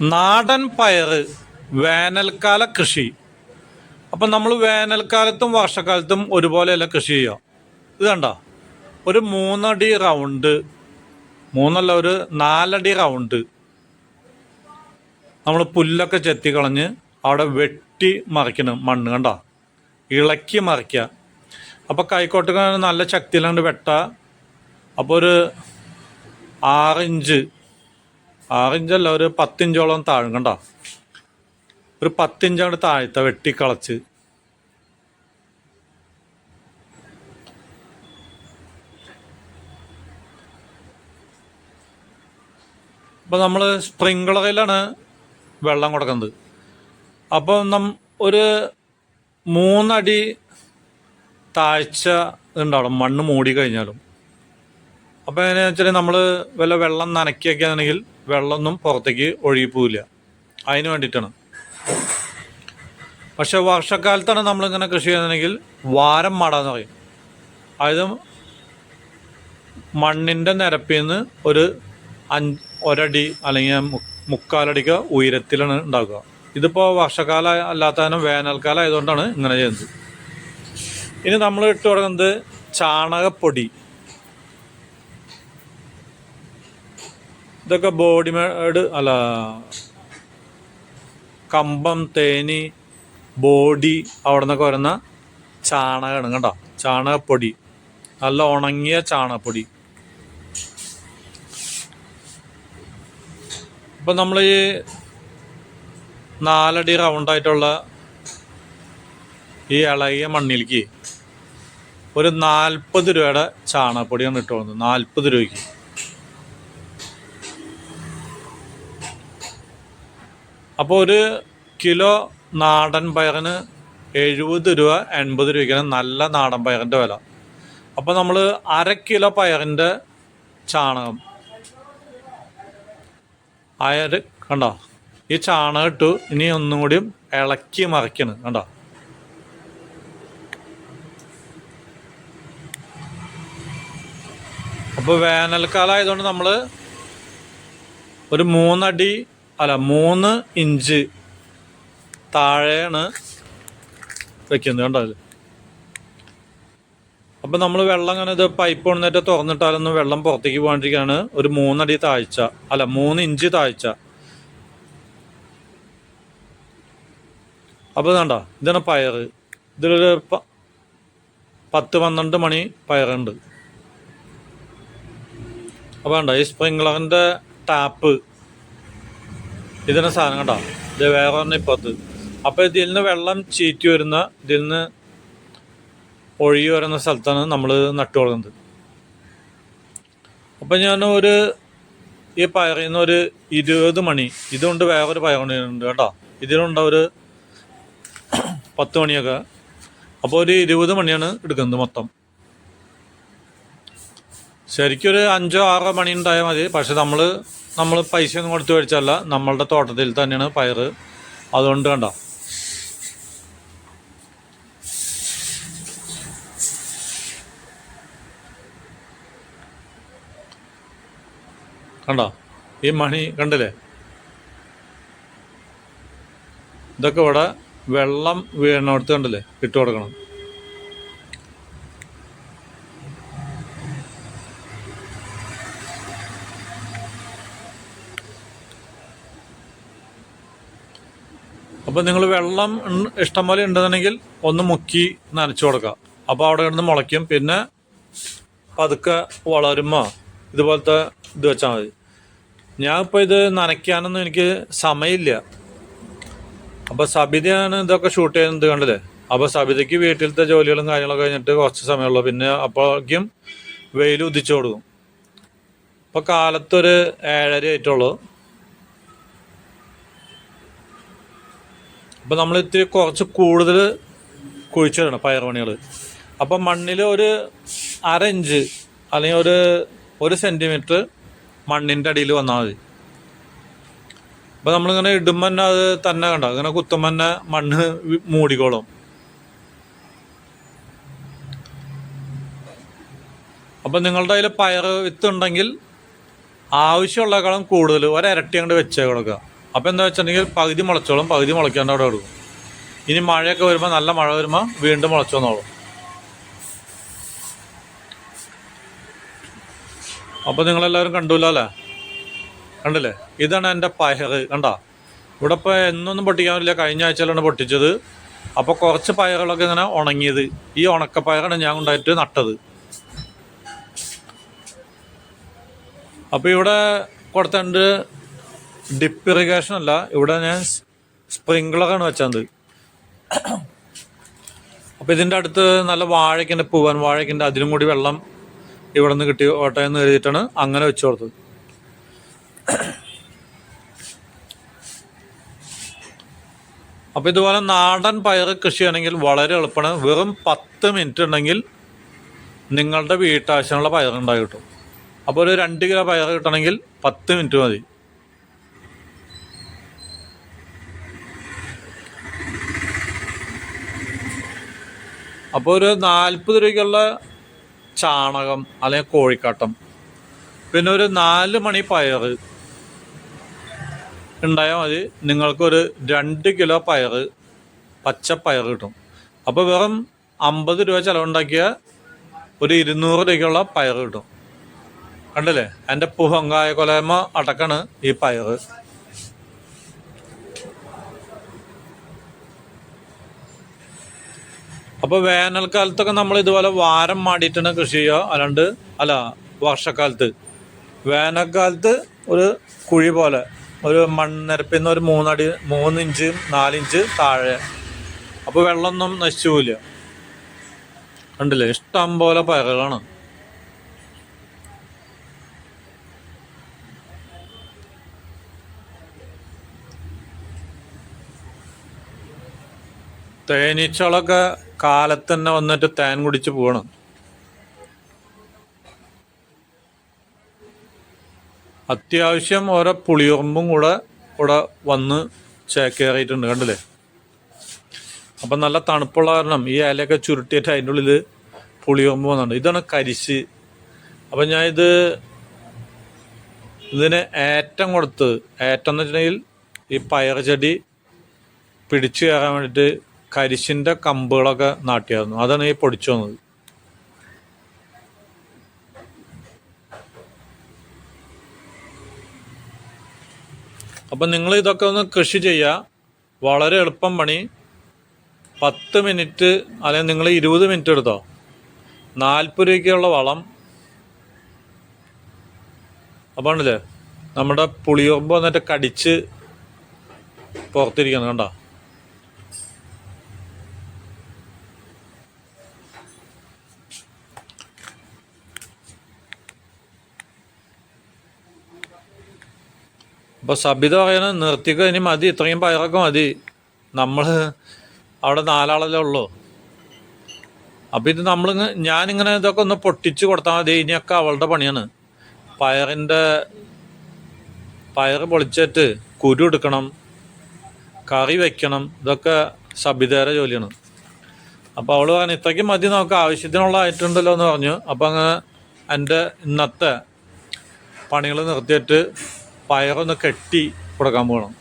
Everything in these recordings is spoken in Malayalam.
നാടൻ പയറ് വേനൽക്കാല കൃഷി. അപ്പം നമ്മൾ വേനൽക്കാലത്തും വർഷക്കാലത്തും ഒരുപോലെയല്ല കൃഷി ചെയ്യുക. ഇത് കണ്ട? ഒരു മൂന്നടി റൗണ്ട് മൂന്നല്ല ഒരു നാലടി റൗണ്ട് നമ്മൾ പുല്ലൊക്കെ ചെത്തി കളഞ്ഞ് അവിടെ വെട്ടി മറിക്കണം മണ്ണ് കണ്ട? ഇളക്കി മറിക്കുക. അപ്പോൾ കൈക്കോട്ടൊക്കെ നല്ല ശക്തിയിലാണ്ട് വെട്ട. അപ്പോൾ ഒരു ആറിഞ്ച് ആറിഞ്ചല്ല ഒരു പത്തിഞ്ചോളം താഴും കണ്ട? ഒരു പത്തിഞ്ചാണ് താഴ്ത്ത വെട്ടിക്കളച്ച് അപ്പോൾ നമ്മൾ സ്പ്രിങ്ക്ളറിലാണ് വെള്ളം കൊടുക്കുന്നത്. അപ്പോൾ നം ഒരു മൂന്നടി താഴ്ച ഉണ്ടാവും മണ്ണ് മൂടി കഴിഞ്ഞാലും. അപ്പോൾ എങ്ങനെയാണെന്ന് വെച്ചാൽ നമ്മൾ വല്ല വെള്ളം നനയ്ക്കുകയാണെങ്കിൽ വെള്ളമൊന്നും പുറത്തേക്ക് ഒഴുകി പോവില്ല അതിന് വേണ്ടിയിട്ടാണ്. പക്ഷെ വർഷക്കാലത്താണ് നമ്മളിങ്ങനെ കൃഷി ചെയ്യുന്നതെങ്കിൽ വാരം മടാന്ന് പറയും. അതായത് മണ്ണിന്റെ നിരപ്പിൽ നിന്ന് ഒരു അഞ്ച് ഒരടി അല്ലെങ്കിൽ മുക്കാലടിക്ക് ഉയരത്തിലാണ് ഉണ്ടാക്കുക ഇതിപ്പോൾ വർഷക്കാലം അല്ലാത്തതിനും വേനൽക്കാലം ആയതുകൊണ്ടാണ് ഇങ്ങനെ ചെയ്യുന്നത്. ഇനി നമ്മൾ ഇട്ട് തുടങ്ങുന്നത് ചാണകപ്പൊടി. ഇതൊക്കെ ബോഡി മേഡ് അല്ല കമ്പം തേനി ബോഡി അവിടെ നിന്നൊക്കെ വരുന്ന ചാണകമാണ് കണ്ടോ ചാണകപ്പൊടി. നല്ല ഉണങ്ങിയ ചാണകപ്പൊടി. ഇപ്പം നമ്മൾ ഈ നാലടി റൗണ്ടായിട്ടുള്ള ഈ ഇളകിയ മണ്ണിലേക്ക് ഒരു നാൽപ്പത് രൂപയുടെ ചാണകപ്പൊടിയാണ് ഇട്ട് പോകുന്നത് നാൽപ്പത് രൂപയ്ക്ക്. അപ്പോൾ ഒരു കിലോ നാടൻ പയറിന് എഴുപത് രൂപ എൺപത് രൂപയ്ക്കാണ് നല്ല നാടൻ പയറിന്റെ വില. അപ്പോൾ നമ്മൾ അര കിലോ പയറിന്റെ ചാണകം. അയർ കണ്ടോ? ഈ ചാണകം ഇട്ടു ഇനി ഒന്നും കൂടി ഇളക്കി മറിക്കണം കണ്ടോ? അപ്പോൾ വേനൽക്കാലം ആയതുകൊണ്ട് നമ്മൾ ഒരു മൂന്നടി അല്ല മൂന്ന് ഇഞ്ച് താഴെയാണ് വെക്കുന്നത് കണ്ടോ ഇത് അപ്പം നമ്മൾ വെള്ളം അങ്ങനെ ഇത് പൈപ്പ് കൊണ്ടിട്ട് തുറന്നിട്ടാലൊന്നും വെള്ളം പുറത്തേക്ക് പോകാണ്ടിരിക്കുകയാണ്. ഒരു മൂന്നടി താഴ്ച. അല്ല മൂന്ന് ഇഞ്ച് താഴ്ച. അപ്പോൾ വേണ്ട ഇതാണ് പയറ് ഇതിലൊരു പത്ത് പന്ത്രണ്ട് മണി പയറുണ്ട്. അപ്പോൾ വേണ്ട ഈ സ്പ്രിംഗ്ലറിന്റെ ടാപ്പ് ഇതിന് സാധനം കേട്ടോ ഇത് വേറെ ഒന്ന് ഇപ്പത്ത് അപ്പോൾ ഇതിൽ നിന്ന് വെള്ളം ചീറ്റി വരുന്ന ഇതിൽ നിന്ന് ഒഴുകി വരുന്ന സ്ഥലത്താണ് നമ്മൾ നട്ടു കൊടുക്കുന്നത്. അപ്പം ഞാൻ ഒരു ഈ പയറിൽ നിന്ന് ഒരു ഇരുപത് മണി ഇതുകൊണ്ട് വേറൊരു പയറുണ്ട് കേട്ടോ. ഇതിലുണ്ട് ഒരു പത്ത് മണിയൊക്കെ. അപ്പോൾ ഒരു ഇരുപത് മണിയാണ് എടുക്കുന്നത് മൊത്തം. ശരിക്കും ഒരു അഞ്ചോ ആറോ മണി ഉണ്ടായാൽ മതി. പക്ഷെ നമ്മൾ നമ്മൾ പൈസ ഒന്നും കൊടുത്ത് മേടിച്ചല്ല നമ്മളുടെ തോട്ടത്തിൽ തന്നെയാണ് പയറ്. അതുകൊണ്ട് കണ്ട? കണ്ടോ? ഈ മണി കണ്ടില്ലേ? ഇതൊക്കെ ഇവിടെ വെള്ളം വീണടുത്ത് കണ്ടില്ലേ? ഇട്ട് കൊടുക്കണം. അപ്പോൾ നിങ്ങൾ വെള്ളം ഇഷ്ടംപോലെ ഇഷ്ടം പോലെ ഉണ്ടെന്നുണ്ടെങ്കിൽ ഒന്ന് മുക്കി നനച്ചു കൊടുക്കുക. അപ്പോൾ അവിടെ കിടന്ന് മുളയ്ക്കും. പിന്നെ പതുക്കെ വളരുമ്പോൾ ഇതുപോലത്തെ ഇത് വെച്ചാൽ മതി. ഞാൻ ഇപ്പോൾ ഇത് നനയ്ക്കാനൊന്നും എനിക്ക് സമയമില്ല. അപ്പോൾ സബിതയാണ് ഇതൊക്കെ ഷൂട്ട് ചെയ്യുന്നത് കണ്ടില്ലേ? അപ്പോൾ സബിതയ്ക്ക് വീട്ടിലത്തെ ജോലികളും കാര്യങ്ങളൊക്കെ കഴിഞ്ഞിട്ട് കുറച്ച് സമയമുള്ളൂ. പിന്നെ അപ്പോഴേക്കും വെയിൽ ഉദിച്ചു കൊടുക്കും. ഇപ്പോൾ കാലത്തൊരു ഏഴര ആയിട്ടുള്ളൂ അപ്പോൾ നമ്മൾ ഇത്തിരി കുറച്ച് കൂടുതൽ കുഴിച്ചു വിടണം പയറുമണികൾ അപ്പം മണ്ണിൽ ഒരു അര ഇഞ്ച് അല്ലെങ്കിൽ ഒരു ഒരു സെന്റിമീറ്റർ മണ്ണിന്റെ അടിയിൽ വന്നാൽ മതി. അപ്പോൾ നമ്മളിങ്ങനെ ഇടുമ്പോൾ തന്നെ അത് തന്നെ കണ്ട? ഇങ്ങനെ കുത്തുമ്പോൾ തന്നെ മണ്ണ് മൂടിക്കോളും. അപ്പം നിങ്ങളുടെ കയ്യിൽ പയർ വിത്തുണ്ടെങ്കിൽ ആവശ്യമുള്ളേക്കാളും കൂടുതൽ ഒരരട്ടി അങ്ങോട്ട് വെച്ചേ കൊടുക്കുക. അപ്പോൾ എന്താ വെച്ചിട്ടുണ്ടെങ്കിൽ പകുതി മുളച്ചോളും പകുതി മുളയ്ക്കാണ്ട് അവിടെ എടുക്കും ഇനി മഴയൊക്കെ വരുമ്പോൾ നല്ല മഴ വരുമ്പോൾ വീണ്ടും മുളച്ചോന്നോളും. അപ്പോൾ നിങ്ങളെല്ലാവരും കണ്ടൂല അല്ലേ? കണ്ടില്ലേ? ഇതാണ് എന്റെ പയർ കണ്ടോ? ഇവിടെ ഇപ്പോൾ എന്നൊന്നും പൊട്ടിക്കാൻ പറ്റില്ല. കഴിഞ്ഞ ആഴ്ചയിലാണ് പൊട്ടിച്ചത്. അപ്പോൾ കുറച്ച് പയറുകളൊക്കെ ഇങ്ങനെ ഉണങ്ങിയത്. ഈ ഉണക്ക പയറാണ് ഞാൻ കൊണ്ടായിട്ട് നട്ടത്. അപ്പോൾ ഇവിടെ കൊടുത്തുണ്ട് ഡിപ്പ് ഇറിഗേഷൻ അല്ല ഇവിടെ ഞാൻ സ്പ്രിങ്ക്ലറാണ് വെച്ചത്. അപ്പോൾ ഇതിന്റെ അടുത്ത് നല്ല വാഴയ്ക്കുണ്ട് പൂവൻ വാഴയ്ക്കുണ്ട് അതിനും കൂടി വെള്ളം ഇവിടെ നിന്ന് കിട്ടി ഓട്ടെ എന്ന് കരുതിയിട്ടാണ് അങ്ങനെ വെച്ചു കൊടുത്തത്. അപ്പോൾ ഇതുപോലെ നാടൻ പയർ കൃഷി ആണെങ്കിൽ വളരെ എളുപ്പമാണ്. വെറും പത്ത് മിനിറ്റ് ഉണ്ടെങ്കിൽ നിങ്ങളുടെ വീട്ടാവശ്യമുള്ള പയറുണ്ടായി കിട്ടും. അപ്പോൾ ഒരു രണ്ട് കിലോ പയർ കിട്ടണമെങ്കിൽ പത്ത് മിനിറ്റ് മതി. അപ്പോൾ ഒരു നാൽപ്പത് രൂപയ്ക്കുള്ള ചാണകം അല്ലെങ്കിൽ കോഴിക്കാട്ടം. പിന്നെ ഒരു നാല് മണി പയർ ഉണ്ടായാൽ മതി. നിങ്ങൾക്കൊരു രണ്ട് കിലോ പയർ പച്ചപ്പയർ കിട്ടും. അപ്പോൾ വെറും അമ്പത് രൂപ ചിലവുണ്ടാക്കിയ ഒരു ഇരുന്നൂറ് രൂപയ്ക്കുള്ള പയർ കിട്ടും. കണ്ടില്ലേ? എന്റെ പുഹങ്കായ കൊലമ അടക്കാണ് ഈ പയർ അപ്പോൾ വേനൽക്കാലത്തൊക്കെ നമ്മൾ ഇതുപോലെ വാരം മാടിയിട്ടാണ് കൃഷി ചെയ്യുക. അല്ലാണ്ട് അല്ല വർഷക്കാലത്ത്. വേനൽക്കാലത്ത് ഒരു കുഴി പോലെ ഒരു മണ്ണിരപ്പിൽ നിന്ന് ഒരു മൂന്നടി മൂന്നിഞ്ച് നാലിഞ്ച് താഴെ. അപ്പോൾ വെള്ളമൊന്നും നശിച്ചു പോവില്ല. കണ്ടില്ലേ? ഇഷ്ടം പോലെ പയറുകളാണ്. തേനീച്ചകളൊക്കെ കാലത്ത് തന്നെ വന്നിട്ട് തേൻ കുടിച്ച് പോകണം അത്യാവശ്യം ഓരോ പുളിയുറുമ്പും കൂടെ ഇവിടെ വന്ന് ചേക്കേറിയിട്ടുണ്ട് കണ്ടില്ലേ? അപ്പം നല്ല തണുപ്പുള്ള കാരണം ഈ ഇലയൊക്കെ ചുരുട്ടിയിട്ട് അതിന്റെ ഉള്ളിൽ പുളിയുറുമ്പ് വന്നുണ്ട് ഇതാണ് കരിശ്. അപ്പം ഞാൻ ഇത് ഇതിന് ഏറ്റം കൊടുത്ത് ഏറ്റം എന്ന് വെച്ചിട്ടുണ്ടെങ്കിൽ ഈ പയർ ചെടി പിടിച്ചു കയറാൻ വേണ്ടിയിട്ട് കരിശിന്റെ കമ്പുകളൊക്കെ നാട്ടിയായിരുന്നു. അതാണ് ഈ പൊടിച്ചു വന്നത്. അപ്പം നിങ്ങൾ ഇതൊക്കെ ഒന്ന് കൃഷി ചെയ്യുക വളരെ എളുപ്പം പണി. പത്ത് മിനിറ്റ് അല്ലെങ്കിൽ നിങ്ങൾ ഇരുപത് മിനിറ്റ് എടുത്തോ. നാൽപ്പത് രൂപയ്ക്കുള്ള വളം. അപ്പോൾ ആണല്ലേ നമ്മുടെ പുളിയൊമ്പ് വന്നിട്ട് കടിച്ച് പുറത്തിരിക്കണം കണ്ടോ? അപ്പോൾ സബിത പറയണത് നിർത്തിക്കോ ഇനി മതി ഇത്രയും പയറൊക്കെ മതി. നമ്മൾ അവിടെ നാലാളല്ലേ ഉള്ളൂ. അപ്പോൾ ഇത് നമ്മൾ ഞാനിങ്ങനെ ഇതൊക്കെ ഒന്ന് പൊട്ടിച്ച് കൊടുത്താൽ മതി ഇനിയൊക്കെ അവളുടെ പണിയാണ്. പയറിന്റെ പയർ പൊളിച്ചിട്ട് കുരു എടുക്കണം കറി വെക്കണം ഇതൊക്കെ സബിതയുടെ ജോലിയാണ്. അപ്പോൾ അവൾ പറഞ്ഞു ഇത്രയ്ക്ക് മതി നമുക്ക് ആവശ്യത്തിനുള്ള ആയിട്ടുണ്ടല്ലോ എന്ന് പറഞ്ഞു. അപ്പോൾ അങ്ങനെ എന്റെ ഇന്നത്തെ പണികൾ നിർത്തിയിട്ട് പയറൊന്ന് കെട്ടി കൊടുക്കാൻ പോകണം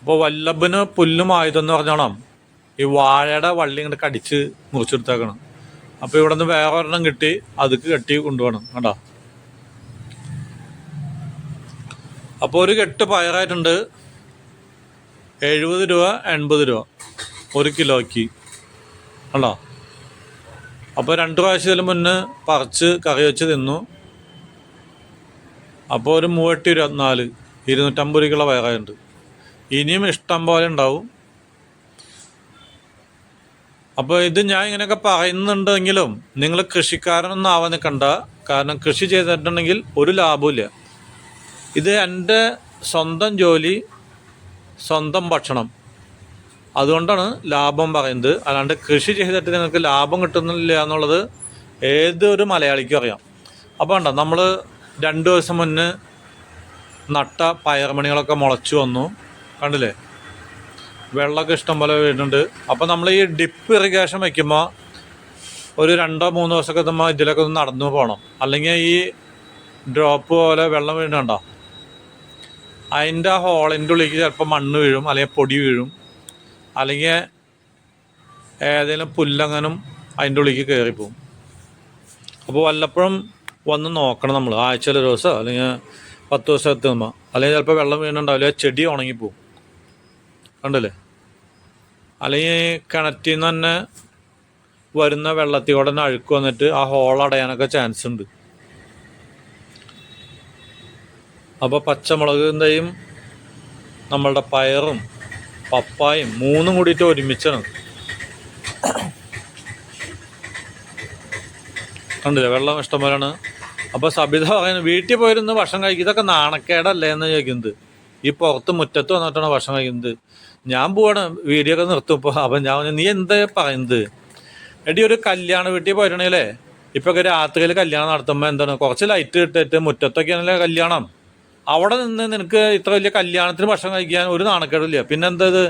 അപ്പോൾ വല്ലഭന് പുല്ലുമായതെന്ന് പറഞ്ഞോണം. ഈ വാഴയുടെ വള്ളി ഇങ്ങോട്ട് കടിച്ച് മുറിച്ചെടുത്തേക്കണം അപ്പോൾ ഇവിടെ നിന്ന് വേറെ ഒരെണ്ണം കിട്ടി അതുക്ക് കെട്ടി കൊണ്ടുപോകണം കണ്ടോ? അപ്പോൾ ഒരു കെട്ട് പയറായിട്ടുണ്ട്. എഴുപത് രൂപ എൺപത് രൂപ. ഒരു കിലോയ്ക്ക്. കണ്ടോ? അപ്പോൾ രണ്ട് പ്രാവശ്യത്തിന് മുന്നേ പറിച്ച് കറി വെച്ച് തിന്നു. അപ്പോൾ ഒരു മൂവട്ടി ഇരുപത്തിനാല് ഇരുന്നൂറ്റമ്പത് രൂപയ്ക്കുള്ള വയറുണ്ട് ഇനിയും ഇഷ്ടം പോലെ ഉണ്ടാവും. അപ്പോൾ ഇത് ഞാൻ ഇങ്ങനെയൊക്കെ പറയുന്നുണ്ടെങ്കിലും നിങ്ങൾ കൃഷിക്കാരനൊന്നും ആവാൻ നിൽക്കണ്ട. കാരണം കൃഷി ചെയ്തിട്ടുണ്ടെങ്കിൽ ഒരു ലാഭമില്ല ഇത് എന്റെ സ്വന്തം ജോലി സ്വന്തം ഭക്ഷണം. അതുകൊണ്ടാണ് ലാഭം പറയുന്നത്. അല്ലാണ്ട് കൃഷി ചെയ്തിട്ട് നിങ്ങൾക്ക് ലാഭം കിട്ടുന്നില്ല എന്നുള്ളത് ഏതൊരു മലയാളിക്കും അറിയാം. അപ്പോൾ ഉണ്ടോ നമ്മൾ രണ്ട് ദിവസം മുന്നേ നട്ട പയർമണികളൊക്കെ മുളച്ചു വന്നു. കണ്ടില്ലേ? വെള്ളമൊക്കെ ഇഷ്ടംപോലെ വീഴുന്നുണ്ട് അപ്പോൾ നമ്മൾ ഈ ഡിപ്പ് ഇറിഗേഷൻ വയ്ക്കുമ്പോൾ ഒരു രണ്ടോ മൂന്നോ ദിവസമൊക്കെ നമ്മൾ ഇതിലൊക്കെ ഒന്ന് നടന്നു പോകണം അല്ലെങ്കിൽ ഈ ഡ്രോപ്പ് പോലെ വെള്ളം വീഴുന്നുണ്ടോ അതിന്റെ ആ ഹോളിന്റെ ഉള്ളിലേക്ക് ചിലപ്പോൾ മണ്ണ് വീഴും അല്ലെങ്കിൽ പൊടി വീഴും. അല്ലെങ്കിൽ ഏതെങ്കിലും പുല്ലങ്ങനും അതിന്റെ ഉള്ളിലേക്ക് കയറിപ്പോവും അപ്പോൾ വല്ലപ്പോഴും വന്ന് നോക്കണം നമ്മൾ ആഴ്ചയിൽ ഒരു ദിവസം അല്ലെങ്കിൽ പത്ത് ദിവസം എത്തുമ്പോൾ അല്ലെങ്കിൽ ചിലപ്പോൾ വെള്ളം വീണുണ്ടാവില്ല ചെടി ഉണങ്ങിപ്പോവും കണ്ടല്ലേ? അല്ലെങ്കിൽ കിണറ്റിൽ നിന്ന് തന്നെ വരുന്ന വെള്ളത്തിൽ കൂടെ തന്നെ അഴുക്ക് വന്നിട്ട് ആ ഹോൾ അടയാനൊക്കെ ചാൻസ് ഉണ്ട്. അപ്പോൾ പച്ചമുളകിന്റെയും നമ്മളുടെ പയറും പപ്പായും മൂന്നും കൂടിയിട്ട് ഒരുമിച്ചാണ്. കണ്ടില്ല? വെള്ളം ഇഷ്ടംപോലെയാണ്. അപ്പോൾ സബിത പറയുന്നു വീട്ടിൽ പോയിരുന്ന് ഭക്ഷണം കഴിക്കും. ഇതൊക്കെ നാണക്കേടല്ലേ എന്ന് ചോദിക്കുന്നത്. ഈ പുറത്ത് മുറ്റത്ത് വന്നിട്ടാണ് ഭക്ഷണം കഴിക്കുന്നത്? ഞാൻ പോവാണ് വീഡിയോ ഒക്കെ നിർത്തും ഇപ്പോൾ അപ്പം ഞാൻ പറഞ്ഞു, നീ എന്താ പറയുന്നത്? എടി ഒരു കല്യാണ വീട്ടിൽ പോയിരുന്നേലേ. ഇപ്പൊ രാത്രിയിൽ കല്യാണം നടത്തുമ്പോൾ എന്താണ് കുറച്ച് ലൈറ്റ് ഇട്ടിട്ട് മുറ്റത്തൊക്കെയാണല്ലേ കല്യാണം. അവിടെ നിന്ന് നിനക്ക് ഇത്ര വലിയ കല്യാണത്തിന് ഭക്ഷണം കഴിക്കാൻ ഒരു നാണക്കേടില്ല. പിന്നെ എന്താ ഇത്?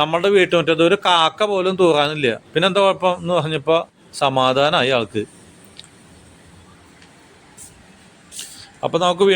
നമ്മളുടെ വീട്ടുമുറ്റത്ത് ഒരു കാക്ക പോലും തൂറാനില്ല. പിന്നെന്താ കുഴപ്പം എന്ന് പറഞ്ഞപ്പോൾ സമാധാനമായി ആൾക്ക്. അപ്പൊ നമുക്ക് വീണ്ടും